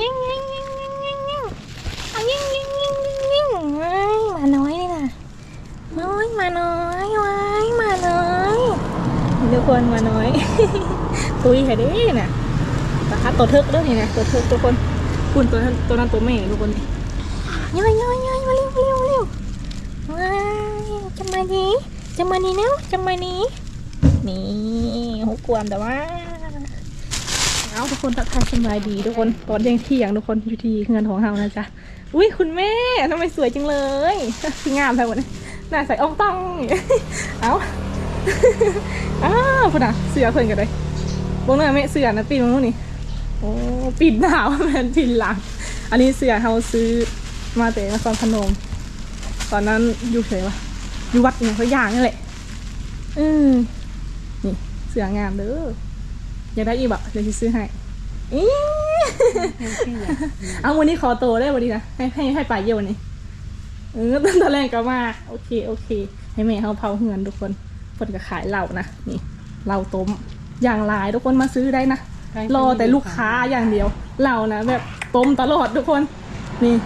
ยิงยิงยิงยิงยิงยิงเอายิงยิงยิงยิงยิงเอ้ยมาน้อยนี่นะน้อยมาน้อยไว้มาน้อยทุกคนมาน้อย ตุยแค่นี้น่ะตาคัดตัวเทิกด้วยนี่นะตัวเทิกทุกคน คุณตัวนั้นตัวนั้นตัวแม่ทุกคนนี่ย่อยย่อยย่อยมาเร็วเร็วเร็วว้าจะมานี้จะมานี้นะจะมานี้นี่หกกวมแต่ว่าเอาทุกคนทักทายสบายดีทุกคนตอนเที่ยงเที่ยงทุกคนอยู่ที่เงินของเฮานะจ๊ะอุ้ยคุณแม่ทำไมสวยจังเลยคืองามไปหมดเลยหน้าใสอ่องต้อง เอาอ้าวพุ่นอะเสือเพิ่นกันเลยบงเนื้อแม่เสือนะปีนตรงนู้นนี่ โอ้ปิดหนาวแม่นปินหลัง อันนี้เสือเฮาซื้อมาแต่นครพนม ตอนนั้นอยู่เฉยวะอยู่วัดเนี่ยเขาอย่างนี่แหละอืมนี่เสืองามเด้ออยากได้อีกบบเดี๋ยวจะซื้อให้อีเอาวันนี้ขอโตได้วันนี้นะให้ให้ให้ป่าเยี่ยววันนี้เออตอนแรกก็มาโอเคโอเค ให้แม่เขาเผาเหือนทุกคนเพิ่นก็ขายเหล้านะนี่เหล้าต้มอย่างหลายทุกคนมาซื้อได้นะ รอแต่ลูกค้าอย่างเดียว เรานะแบบต้มตลอดทุกคน นี่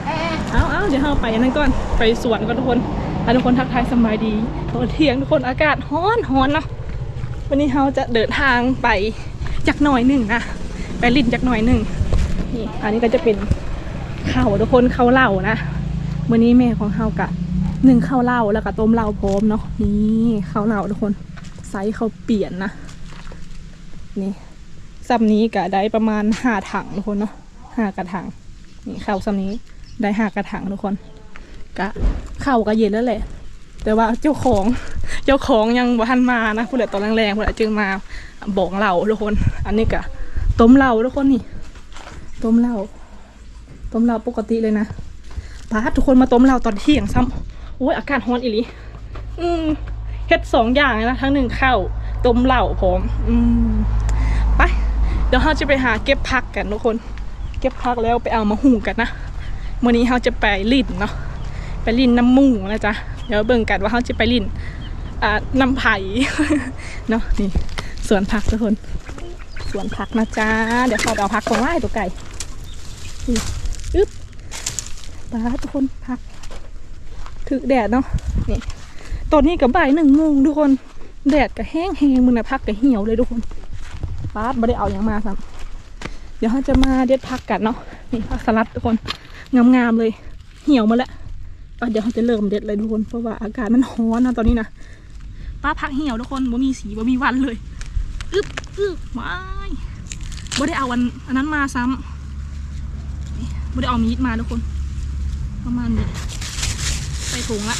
เอาเอาเดี๋ยวเราไปอันนั้นก่อน ไปสวนก่อนทุกคนให้ทุกคนทักทายสบายดีตอนเที่ยงทุกคนอากาศร้อนร้อนเนาะ วันนี้เราจะเดินทางไปจากหน่อยหนึ่งนะไปลินจากหน่อยหนึ่งนี่ อันนี้ก็จะเป็นข้าวทุกคนข้าวเหล้านะวันนี้แม่ของเรากะหนึ่งข้าวเหล้าแล้วก็ต้มเหล้าพร้อมเนาะนี่ข้าวเหล้าทุกคนไซส์เขาเปลี่ยนนะนี่ ซับนี้กะได้ประมาณห้าถังทุกคนเนาะห้ากระถังนี่ข้าวซับนี้ได้ห้ากระถังทุกคนกะข้าวก็เย็นแล้วแหละ แต่ว่าเจ้าของเจ้าของยังบ่ทันมานะผู้ใดตอนแรงๆผู้ใดจึงมาบอกเราทุกคน อันนี้กะต้มเหล้าทุกคนนี่ ต้มเหล้าต้มเหล้าปกติเลยนะพาทุกคนมาต้มเหล้าตอนเที่ยงซ้ำโอ้ยอากาศร้อนอีหลีอืมเฮ็ดสองอย่างเลยนะทั้งหนึ่งข้าวต้มเหล้าพร้อมอืมไป เดี๋ยวเราจะไปหาเก็บผักกันทุกคน เก็บผักแล้วไปเอามาหุงกันนะวันนี้เราจะไปลินเนาะไปลินน้ำมูนะจ๊ะเดี๋ยวเบิ่งกันว่าเขาจะไปลินอ่าน้ำไผ่เนาะนี่สวนผักทุกคน สวนผักนะจ๊ะเดี๋ยวเขาเอาผักของไล่ตัวไก่นี่อึ๊บตาทุกคนผักถึกแดดเนาะนี่ตอนนี้กับบ่ายหนึ่งโมงทุกคน แดดก็แห้งแห้งมึงนะผักก็เหี่ยวเลยทุกคน ป้าไม่ได้เอาอย่างมาซ้ำเดี๋ยวเขาจะมาเด็ดผักกันเนาะนี่ผักสลัดทุกคนงามๆเลย เหี่ยวมาแล้วอะเดี๋ยวเราจะเริ่มเด็ดเลยทุกคนเพราะว่าอากาศมันร้อนนะตอนนี้นะป้าพักเหี่ยวทุกคนบ่มีสีบ่มีวันเลยอึ๊บอึ๊บว้ายบ่ได้เอาอันอันนั้นมาซ้ำนี่บ่ได้เอามีดมาทุกคน ประมาณนี้ใส่ถุงละ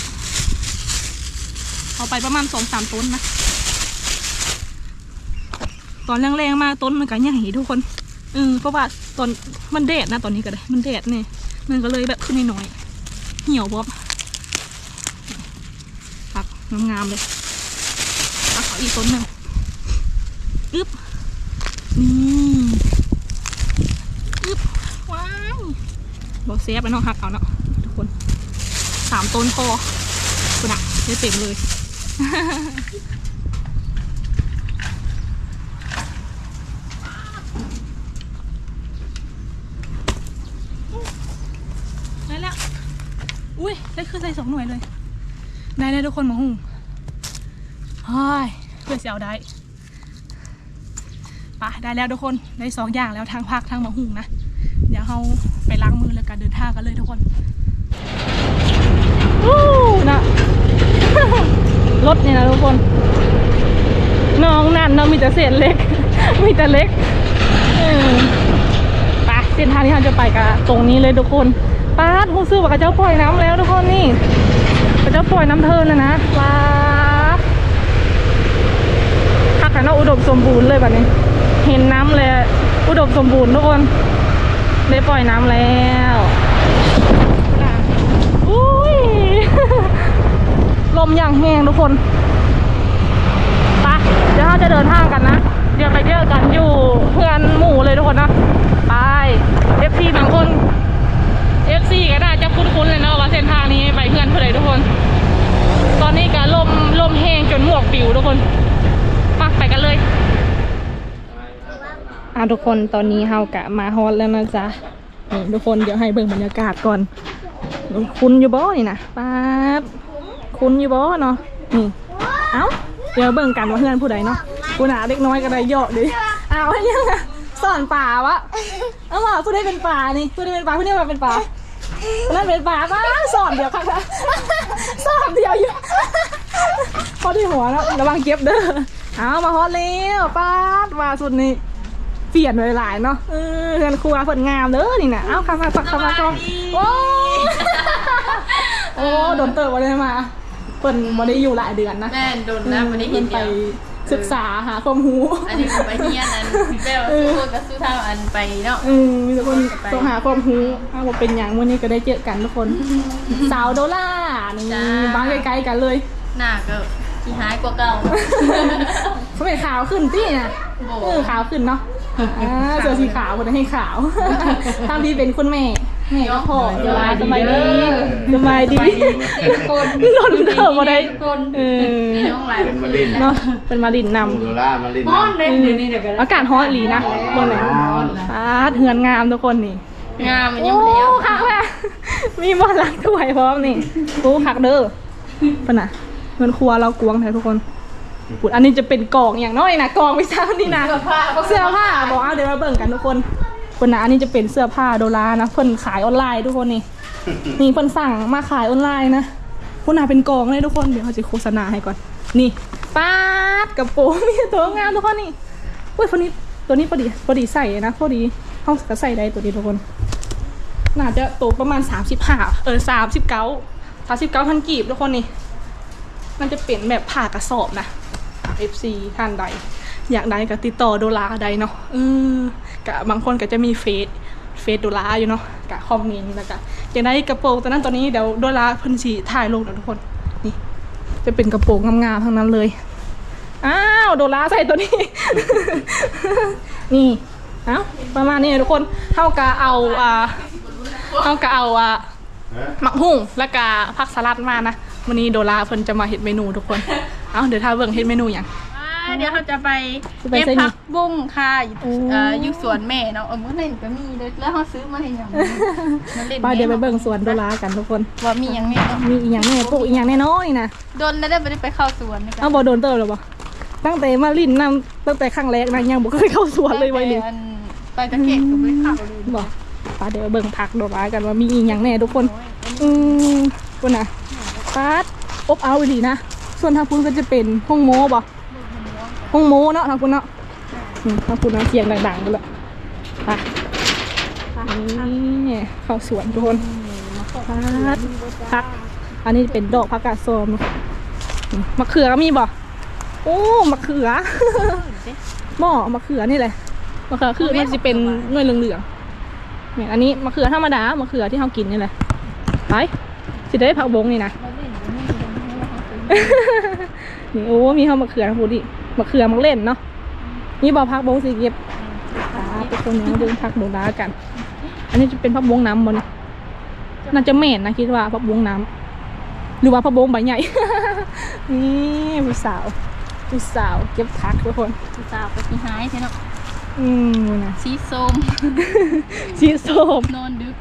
เอาไปประมาณสองสามต้นนะ ตอนแรงๆมากต้นมันก็ใหญ่ทุกคนเออเพราะว่าตอนมันแดดนะตอนนี้ก็ได้มันแดดเนี่ยมันก็เลยแบบขึ้นน้อยๆเหี่ยวบ๊อบปักงามๆเลยปักขออีกต้นหนึ่งอึ๊บนี่อึ๊บว้าวบอกเซฟแล้วเนาะหักเอาเนาะทุกคนสามต้นพอคุณอะได้เต็มเลย ได้แล้ว อุ้ย ได้คือใส่สองหน่วยเลย ได้ได้ทุกคนมาหุ่งเฮ้ยเพื่อจะเอาได้ปะได้แล้วทุกคนได้สองอย่างแล้วทางภาคทางมาหุ่งนะ เดี๋ยวเราไปล้างมือแล้วกันเดินทางกันเลยทุกคนวู้นะรถเนี่ยนะทุกคนน้องนั่นเนามีแต่เศษเล็ก มีแต่เล็กเออไปเส้นทางที่เราจะไปกันตรงนี้เลยทุกคน ป้าดหูซื้อว่ากระเจ้าปล่อยน้ำแล้วทุกคนนี่กระเจ้าปล่อยน้ำเทินแล้วนะป้าดพักกันนาะอุดมสมบูรณ์เลยแบบนี้ เห็นน้ำเลยอุดมสมบูรณ์ทุกคนได้ปล่อยน้ำแล้วอุ้ยลมอย่างแห้งทุกคนไปเดี๋ยวเราจะเดินทางกันนะ เดี๋ยวไปเจอกันอยู่เพื่อนหมู่เลยทุกคนนะ ไป FC บางคน เอฟซีก็น่าจะคุ้นๆเลยเนาะว่าเส้นทางนี้ไปเพื่อนเพื่อลยทุกคน ตอนนี้ก็ลมลมแห้งจนหมวกปิวทุกคนปักไปกันเลยอะทุกคนตอนนี้เฮากะมาฮอตแล้วนะจ๊ะนี่ทุกคนเดี๋ยวให้เบิ่งบรรยากาศก่อน คุ้นอยู่บ่นี่นะป๊าบคุ้นอยู่บ่เนาะนี่เอ้าเดี๋ยวเบิ่งกันว่าเพื่อนผู้ใดเนาะกูหนาเล็กน้อยก็ได้เหยาะดิเอาให้ยังไงสอนป่าวะเอาว่าผู้ใดเป็นป่านี่พูดได้เป็นป่าผู้นี้ว่าเป็นป่า นนั่นเป็นป่าป้าสอนเดียวค่ะสอนเดียวอยู่พอที่หัวแล้วระวังเก็บเด้อเอามาฮอตแล้วป้าดว่าสุดนี่เปลี่ยนไปหลายเนาะเออเรือนครัวผลงามเด้อนี่นะเอ้าเข้ามาเข้าเข้ามาเข้ามาโอ้โอ้โดนเติบมาเลยมาเปิ่นมาได้อยู่หลายเดือนนะแม่นโดนนะวันนี้เห็เพิ่นนไปเดียว ศึกษาหาความรู้อันนี้ผมไปเฮียนอันพี่เป้ว่าสู้กับสู้ทางอันไปเนาะเออมีแต่คนต้องหาความรู้เอาว่าเป็นอย่างวันนี้ก็ได้เจอกันทุกคน สาวโดล่านี่บ้านใกล้ๆกันเลยหน้าก็ขี้หายกว่าเก่าเขาเป็นขาวขึ้นตี้น่ะโอ้เออขาวขึ้นเนาะอ่าเสื้อสีขาวคนให้ขาวถ้าพี่เป็นคุณแม่ แม่ก็พอเดี๋ยวสบายดีสบายดีคนโดนเติมมาได้คนเออน้องหลายเป็นมาลินเนาะเป็นมาดินนมูโดล่ามาลินฮ้อนเลยเดี๋ยวนี้เดี๋ยวกันำอากาศฮอตอีหลีนะบนไหนฟาดเหือนงามทุกคนนี่งามมันโอ้ยังไม่แล้วคักแม่มีบอลลักถ้วยพร้อมนี่โอ้คักเด้อปะน่ะเงินครัวเรากวงแท้ทุกคนปุดอันนี้จะเป็นกล่องอย่างน้อยนะกล่องไม่ใช่นี่นะเสื้อผ้าเสื้อผ้าบอกเอาเดี๋ยวมาเบิ่งกันทุกคน คนนะอันนี้จะเป็นเสื้อผ้าโดรานะเพิ่นขายออนไลน์ทุกคนนี่นี่เพิ่นสั่งมาขายออนไลน์นะคุณนาเป็นกองเลยทุกคนเดี๋ยวเขาจะโฆษณาให้ก่อน นี่ป๊าดกระโปรงมีตัวงามทุกคนนี่เว้ยคนนี้ตัวนี้พอดีพอดีใส่นะพอดีเขาก็ใส่ได้ตัวนี้ทุกคนน่าจะตกประมาณสามสิบห้าเออสามสิบเก้าสามสิบเก้าพันกีบทุกคนนี่มันจะเป็นแบบผ่ากระสอบนะ FC ท่านใด อยากได้ก็ติดต่อโดลาใดเนาะเออ กะบบางคนก็จะมีเฟซเฟซโดลาอยู่เนาะกะคอมเมนต์แล้วก็อย่ากได้กระโปรงตอนนั้นตอนนี้เดี๋ยวโดลาเพิ่นสีถ่ายลงนะทุกคนนี่จะเป็นกระโปรงงามๆทั้งนั้นเลยอ้าวโดลาใส่ตัวนี้ นี่เอ้าประมาณนี้ทุกคนเท่ากับเอาอ่าเท่ากับเอาอ่าหมักหุ่งแล้วก็ผักสลัดมานะวันนี้โดราเพิ่นจะมาเฮ็ดเมนูทุกคน เอาเดี๋ยวถ้าเบิ่งเฮ็ดเมนูหยังอ่า เดี๋ยวเขาจะไปจะไปเก็บใส่นี่ผักบุ้งค่ะอยู่โอ้เอ่ออยู่สวนแม่เนาะเออเมื่อไหร่ก็มีเลยแล้วเขาซื้อมาให้ยังมาเล่นไปเดี๋ยวไปเบิ่งสวนโดรากันทุกคนว่ามียังไงเนาะมีอีหยังแน่ปลูกอีหยังแน่น้อยนะโดนแล้วได้ไปได้ไปเข้าสวนนะคเอาบ่โดนเติบหรอบ่ตั้งแต่มาลิ้นนํตั้งแต่ครั้งแรกนะยังบ่เคยเข้าสวนเลยไว้นี่ไปตะเกียบก็ไม่เข้าเลยบ่ไปเดี๋ยวไปเบิ่งผักโดรากันว่ามีอีหยังแน่ทุกคน อืมพุ่นน่ะปาดอบเอาอีหลีนะส่วนทางพุ่นก็จะเป็นห้องโมบ่ ห้องโมเนาะทางพุ่นเนาะอืมทางพุ่นเนาะเสียงดังๆไปเลยไปนี่เข้าสวนทุกคนพัดพักอันนี้เป็นดอกผักกาดซอมเนาะอืมมะเขือก็มีบ่โอ้มะเขือหม้อมะเขือนี่แหละมะเขือคือมันจะเป็นหน่วยเหลืองๆเนี่ยอันนี้มะเขือธรรมดามะเขือที่เรากินนี่แหละไปสิได้ผักบงนี่นะนี่โอ้มีข้าวมะเขือนะพูดิ มะเขือมักเล่นเนาะนี่บอพักบงสีเก็บอ่าไปตรงนี้มาดูพักบงดากัน อันนี้จะเป็นพักบงน้ำบนน่าจะเหม็นนะคิดว่าพักบงน้ำหรือว่าพักบงใบใหญ่นี่ผู้สาวผู้สาวเก็บผักทุกคนผู้สาวไปที่หายใช่เนาะอืมนะสีส้มชีโซมนอนดึก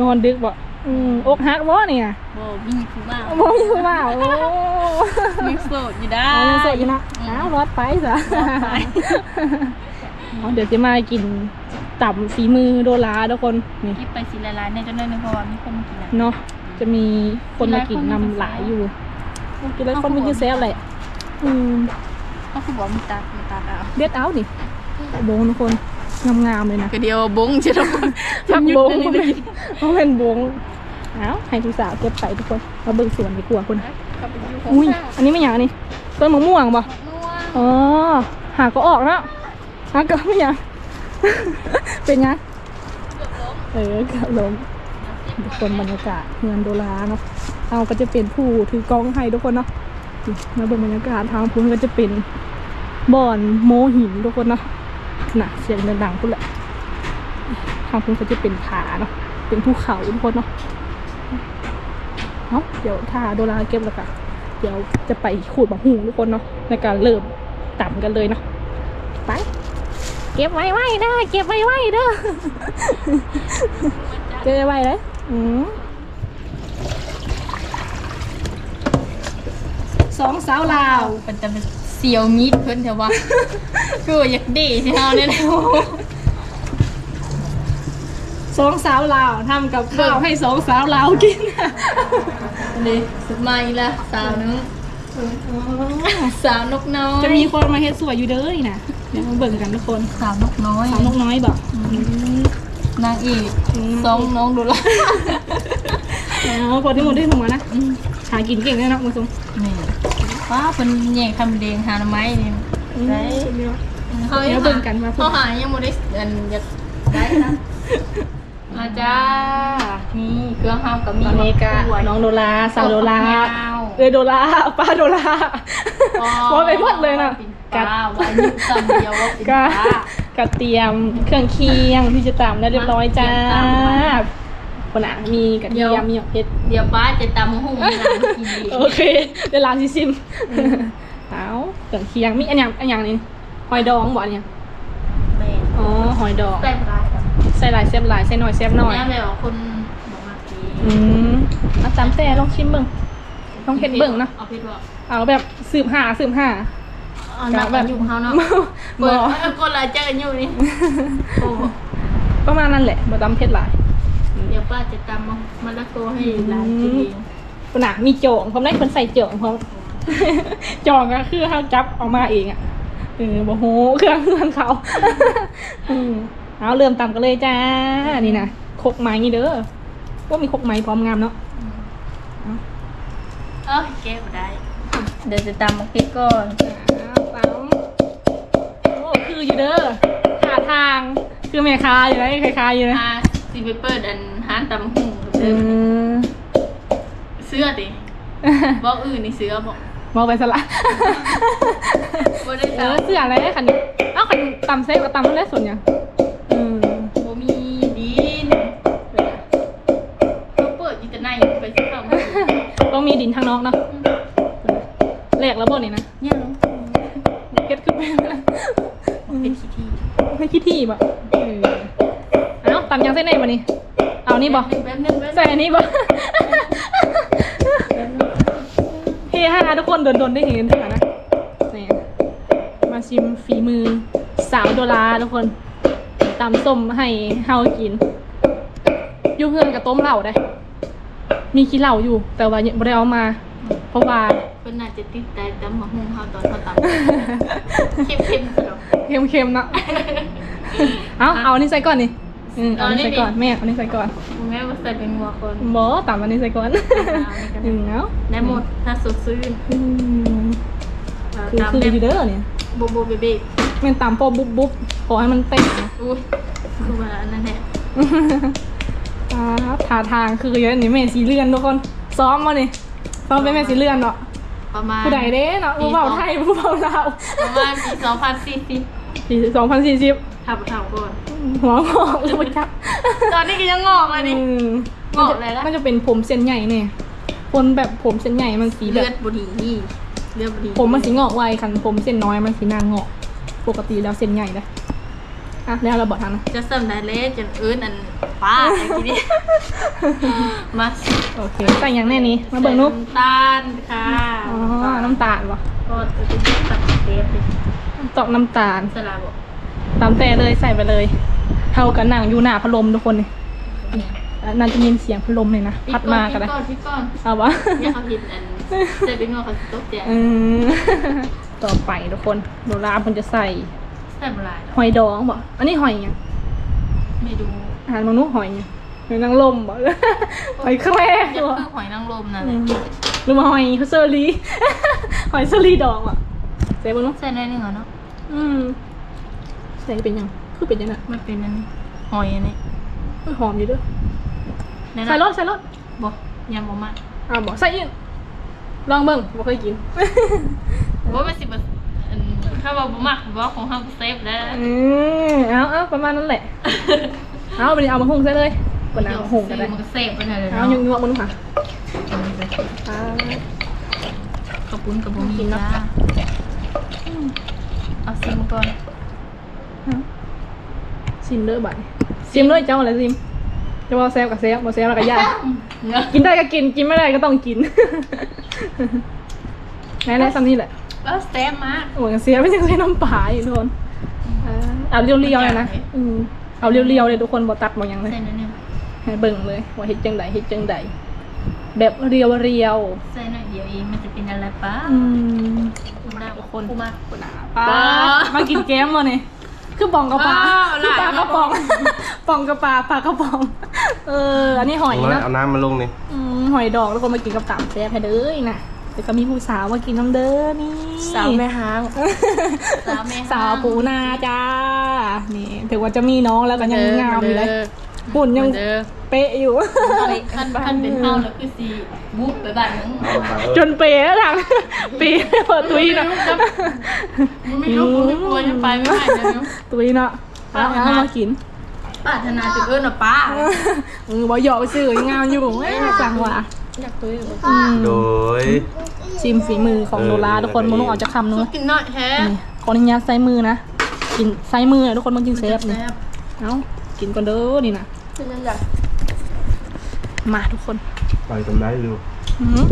นอนดึกบ่ อืมอกหักบ่เนี่ยบ่มีผู้บ่าวบ่มีผู้บ่าวโอ้มีโสดอยู่ได้เอายังโสดอยู่นะอ้าวรอดไปซะอ๋อเดี๋ยวจะมากินต่ำฝีมือโดราทุกคนนี่คิดไปสีละลายในจำนวนหนึงเพราะว่ามีคนมากินแล้วเนาะจะมีคนมากินนำหลายอยู่กินแล้วคนมันกินแซ่บแหละอืมก็คือบอกมีตามีตาเอาเด็ดเอาดิโบงทุกคน งามๆเลยนะก็เดียวบงจะต้องพักโบงเพราะเป็นเพราะเป็นโบงเอ้าให้ผู้สาวเก็บไปทุกคนมาเบิ่งสวนดีกว่าคนเข้าไปอยู่อุ้ยอันนี้ไม่อย่างอันนี้ต้นมะม่วงป่ะนัวอ๋อหาก็ออกแล้วหาก็ไม่อย่างเป็นไงเออเกับลมทุกคนบรรยากาศเมืองโดราเนาะเอาก็จะเป็นผู้ถือกล้องให้ทุกคนเนาะนี่มาเบิ่งบรรยากาศทางพุ้นก็จะเป็นบ่อนโมหินทุกคนเนาะ น่ะเสียงดังๆพุ่นแหละทางพุ้นก็จะเป็นผาเนาะเป็นภูเขาทุกคนเนาะเนาะเดี๋ยวถ้าโดราเก็บแล้วก็เดี๋ยวจะไปขูดมะฮูทุกคนเนาะในการเริ่มต่ำกันเลยเนาะไปเก็บไว้ไว้เด้อเก็บไว้ไว้เด้อเก็บไว้ไว้เลยอืมสองสาวลาวมันจะเป็น เสียวมีดเพิ่นแต่ว่าคือว่าอยากดีสิเฮาเนี่ยแหละสองสาวลาวทำกับข้าวให้สองสาวลาวกินเลยสุดมาอีกแล้วสาวนึงสาวนกน้อยจะมีคนมาเฮ็ดสวยอยู่เด้อนี่นะเดี๋ยวมาเบิ่งกันทุกคนสาวนกน้อยสาวนกน้อยบอกนางเอกอืมสองน้องดูละอ๋อพอที่หมดได้ถูกมานะหากินเก่งแน่เนอนคุณผู้ชมนี่ ว้าเป็นแย่งคำเดงหาหน่อไม้นี่ได้เดี๋ยวเขาเดี๋ยวเบิ่งกันว่าเพิ่นเขาหายังโมได้อันอยากได้นะมาจ้านี่เครื่องห้ามกับมีตอนนี้ก็มะกรูดน้องโดราสาวโดรายาวเอยโดราป้าโดราว่าไปหมดเลยนะกะว่ายุคสามเดียวว่าเป็นก็ป้ากระเตรียมเครื่องเคียงที่จะตำแล้วเรียบร้อยจ้า คนอะมีกระเทียมมีหยอกเพชรเดี๋ยวป้าจะตำหุ่งให้หลานกินเองโอเคเดี๋ยวลาซิซิมเอาเครื่องเคียงมีอันอย่างอันอย่างนี้หอยดองบ่อันเนี่ยแม่อ๋อหอยดองแซ่บร้ายครับใส่หลายแซ่บหลายใส่หน่อยแซ่บหน่อยแม่แบบว่าคนบอกมากินอืมเอาจำแต่ลองชิมเบิ่งลองเฮ็ดเบิ่งเนาะเอาเพชรบอกเอาแบบสืบหาสืบหาเอาหนักแบบยุ่งเขาเนาะบ่เปิดเออคนละเจอกันอยู่นี่โอ้ประมาณนั้นแหละบ่ตำเผ็ดหลาย เดี๋ยวป้าจะตำมะมะละกอให้หลานกินเองคนน่ะมีโจงพร้อมได้คนใส่โจงพร้อมจองก็คือเขาจับออกมาเองอะเออบ่โหเครื่องเครื่องเขาอืมเอาเริ่มตำกันเลยจ้า นี่นะคกไม้นี่เด้อว่ามีคกไม้พร้อมงามเนาะเออแก้บ่ได้ เดี๋ยวจะตำมะพริกก่อนเอาตำโอ้คืออยู่เด้อท่าทาง คือแม่ค้าอยู่นะคล้ายๆอยู่นะอ่าสิไปเปิดอัน ห้านตำหุ่งอืมเสื้อดิบอกอื่นนี่เสื้อบอกมองไปสละบ่ได้เอตำอเสื้ออะไรได้คันนี้เอ้าคันตำเซฟกับตำมันได้ส่วนยังอืมบ่มีดินเขาเปิดอยู่แต่ในไปสิเข้ามาต้องมีดินทางนอกเนาะแหลกแล้วบ่นี่นะเนี่ยเนาะเก็ตขึ้นไปเป็นขี้ที่ไม่คิดที่บ่เออเอ้าตำยังเส้นไหนบ่นี่เอา นี่บ่แป๊บนึงแป๊บนึงใส่อันนี้บ่ เฮ้ฮ่าทุกคนโดนๆได้เห็นเถอะนะนี่มาชิมฝีมือสาวโดราทุกคนตำส้มให้เฮากิน อยู่เพื่อนกับต้มเหล้าได้ มีขี้เหล้าอยู่ แต่ว่ายังไม่ได้เอามา เพราะว่า เพิ่นน่าจะติดใจตำมะหุ่งเฮาตอนเขาตำเข้มๆสำหรับเค็มๆเนาะ เอาเอาอันนี้ใส่ก่อนนี่ อืมเอาอันนี้เอาอันนี้ใส่ก่อนแม่เอาอันนี้ใส่ก่อนแม่ว่าใส่เป็นงัวคนบอตามอันนี้ใส่ก่อนเอาอันนี้ก็ได้อืมเอาได้หมดถ้าสดชื่นอืมคือตามคือแบบอยู่เด้อเนี่ยโบโบเบเบ้แม่นตามโปะบุ๊บบุ๊บขอให้มันเป๊ะนะอุ้ยคือว่าอันนั้นแหละอ่าท่าทางคือเยอะนี่แม่สีเลือนทุกคนซ้อมมานี่ซ้อมเป็นแม่สีเลือนเนาะประมาณผู้ใดเด้เนาะผู้เบาไทยผู้เบาลาวประมาณปีสองพันสี่สิบปีสองพันสี่สิบ ทับเท่าก่อนหัวงอกเลยปะจับตอนนี้ก็ยังงอกเลยนี่อืมงอกเลยละมันจะเป็นผมเส้นใหญ่เนี่ยคนแบบผมเส้นใหญ่มันสีแบเลืบอดบุหรี่เลือดบุหรี่ผมมันสีงอกไวคันผมเส้นน้อยมันสีนางงอก ปกติแล้วเส้นใหญ่นะอะแล้วเราบอกทางนะจะเสริมได้เลยจนเอิ้นอันป้าไอ้ทีนี้มาโอเคใส่อย่างแน่นี้มาเบิ่งนุ๊กใส่ำตาลค่ะอ๋อน้ำตาลวะก็จะเป็นตัดเทปเลยตอกน้ำตาล สลับบอก ตามแต่เลยใส่ไปเลย เท่ากับหนังอยู่หน้าพัดลมทุกคนนี่อะน่าจะยินเสียงพัดลมเลยนะ พัดมากันเลเลยยก่อนพี่ก่อนเอาวะเนี่ยเขาเห็นอันใส่เป็นงอกเขาสิตกใจอืมต่อไปทุกคนโดราคนจะใส่ใส่บลายหอยดองบ่อันนี้หอยยังไม่ดูอาหารมนุษย์หอยยังหอยนางรมบ่หอยแครงจะบ่คือหอยนางรมนั่นอืแหละมหรือมาหอยเซอรี่หอยเซอรี่ดองอะใส่บนนู้นใส่ในนี่เหรอเนาะอืมใส่เป็นยัง คือเป็นยังไงมันเป็นอันนี้หอยอันนี้เฮ้ยหอมดีเด้วยในนั้นใส่รสใส่รสบอกยังบ่มาอ่าบอกใส่อีกลองเบิ่งบ่เคยกิน ว่าเป็นสิบอันถ้าว่าบ่มักว่าของเฮาเซฟแล้วอืมเอาเอาประมาณนั้นแหละ เอาไปดิเอามาหุงใส่เลยกดน้ำมาหุงกันได้มันก็เซฟไปเลยเอาเนาะยังนัวมันค่ะกระปุ้นกระปุ้นกินเนอะจ้าเอาซิมก่อน ซิมเด้อบัดนี้ซิมด้วยเจ้าอะไรซิมจะว่าแซวกับแซวบ่แซวแล้วก็ย่าเนาะกินได้ก็กินกินไม่ได้ก็ต้องกินไหนๆซ้ำนี่แหละแล้วสเต็มมากโอ้ยเสียไม่ใช่ใช้น้ำปลาอีกทุกคนเออเอาเรียวๆเลยนะอืมเอาเรียวๆเลยทุกคนบ่ตัดบ่หยังเลยใส่นิดนึงให้เบิ่งเลยว่าเฮ็ดจังใดเฮ็ดจังใดแบบเรียวเรียวใส่หน่อยเดียวเองมันจะเป็นอะไรป้าๆอืมคุณมาทุกคนคุณมาปลาปลามากินแก้มมาเนี่ย คือป่องกระปลาว้าวคือปลากระป๋องป่องกระปลาปลากระป๋อง เออ อันนี้หอยเอานะเอาน้ำมาลงนี่อืมหอยดอกแล้วก็มากินกับตามแซ่บให้เด้อนะแต่ก็มีผู้สาวมากินน้ำเด้อนี่สาวแม่ฮางสาวแม่ฮางสาวปูนาจ้านี่ถึงว่าจะมีน้องแล้วก็ยังงามอยู่เลย หุ่นยังเด้อ เป๊ะอยู่ขั้นขั้นเป็นเฮาแล้วคือสีบุบไปบ้านนึงเอาไปจนเป๊ะแล้วทางเป๊ะเปิดตุยนะมันไม่รู้มันไม่กลัวจะไปไม่ได้เลยเนาะตุยเนาะเอาเอามากิน ปรารถนาจุดเอิ้นน่ะป้าเออบ่หยอกไปซื้องามอยู่เอ้ยจังว่ะอยากตุ้ยอืมโดยชิมฝีมือของโดราทุกคนมึงต้องออกจากคำนู้นกินหน่อยแท้นี่ขออนุญาตใส่มือนะ กินใส่มือนะทุกคนมากินเซฟนี่แซ่บเอ้ากินก่อนเด้อนี่นะ เป็นยังไงมาทุกคนไปทำได้ดูอืม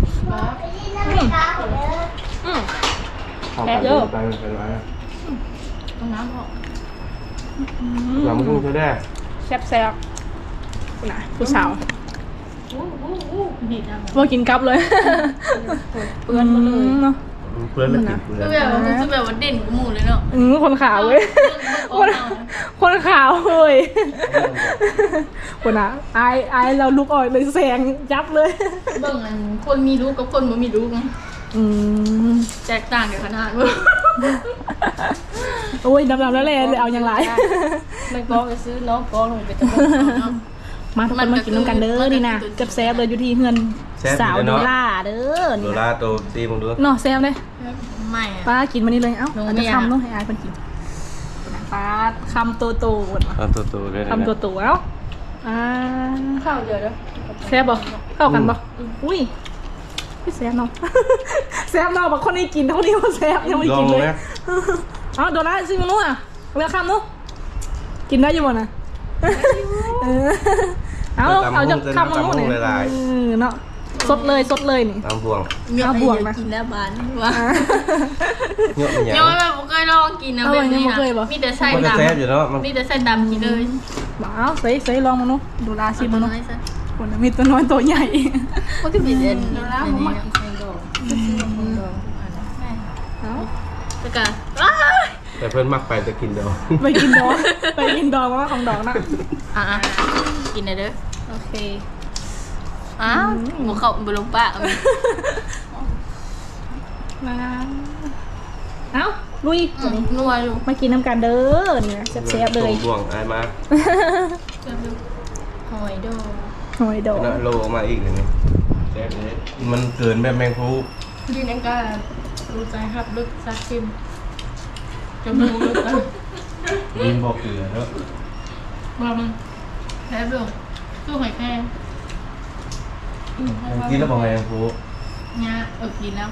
อืม เข้าแซ่ไปบเยอะไปไปไปเอาน้ำออกเราไม่ต้องใช้ได้แซ่บแซ่บนะผู้สาวอู้อู้อู้นี่นะว่ากินกับเลยเปื้อนหมดเลย เนาะ เพื่อนไม่ติดเพื่อนคือแบบว่าคือแบบว่าเด่นกูหมู่เลยเนาะอืมคนขาวเว้ยคคนนคนขาวเว้ยคนอะอายอายเราลุกออกเลยแสงยับเลยเบิ่งอันคนมีลูกกับคนบ่มีลูกนะอืมแตกต่างกันขนาดว่าโอ้ยดำๆแล้วเลยเลยเอาอย่างไรไม่ก็ไปซื้อน้องก็ลงไปตะบนเนาะ มาทุกคนมากินน้ำกันเด้อนี่นะเก็บแซฟเลยอยู่ที่เฮือนสาวโดล่าเด้อโดนี่รานะโตซีมึงดูเนาะแซฟเลยไม่ป้ากินมานี่เลยเอ้าหนูอาจไม่จะอยากคำเนาะให้อายคนกินป้าคำโตโตๆก่อนวะเอาตัวโตเลยนะ คำโตโตๆเอ้าอ่าข้าวเยอะแล้วแซฟบ่เข้ากันบ่อุ้ยพี่แซฟเนาะ แซฟเนาะบอกคนนี้กินเท่านี้ว่าแซฟยังไม่ลอกิงนเลยนะเอาโดล่าซิมนู้นอะเอาไปคำนู้นกินได้อยู่บ่นะ เออเอาเอาจะคำนู้นเนี่ยเออเนาะสดเลยสดเลยนี่ ตามพวงเอาบวกนะ กินแล้วบานว่าเงาะมันยังยังไม่แบบเคยลองกินนะเอาแบบไว้ยังนี้บ่เคยบ่ มีแต่ไส้มันจะดำแซ่บอยู่เนาะมันมีแต่ไส้ดำกินเลยบ้าวใส่ใส่ลองมานุดูลาชิมมานุไส้คนน่ะมีตัวน้อยตัวใหญ่ มันก็มีเด่นดูแล้วผมมาเอ้าแล้วก็อ้า แต่เพื่อนมักไปจะกินเดียวไปกินดองไปกินดองมาว่าของดองนะอะกินเลยเด้อโอเคอ้าวหมูเขาบุลงปะมาเอ้าลุยนัวอยู่มากินน้ำกันเด้อนี่นะแซ่บๆเลยบ่วงไอ้มาหอยดองหอยดองแล้วโลออกมาอีกหนึ่งแซ่บเลยมันเกินแบบแมงพูยืนยังก็รู้ใจครับลึกซักชิม จมูกลึกนะยินบอกเกลือแล้วมามึงแล้วเรื่องตู้หอยแครงกินแล้วบอกแมงพูเนี่ยเออกินแล้ว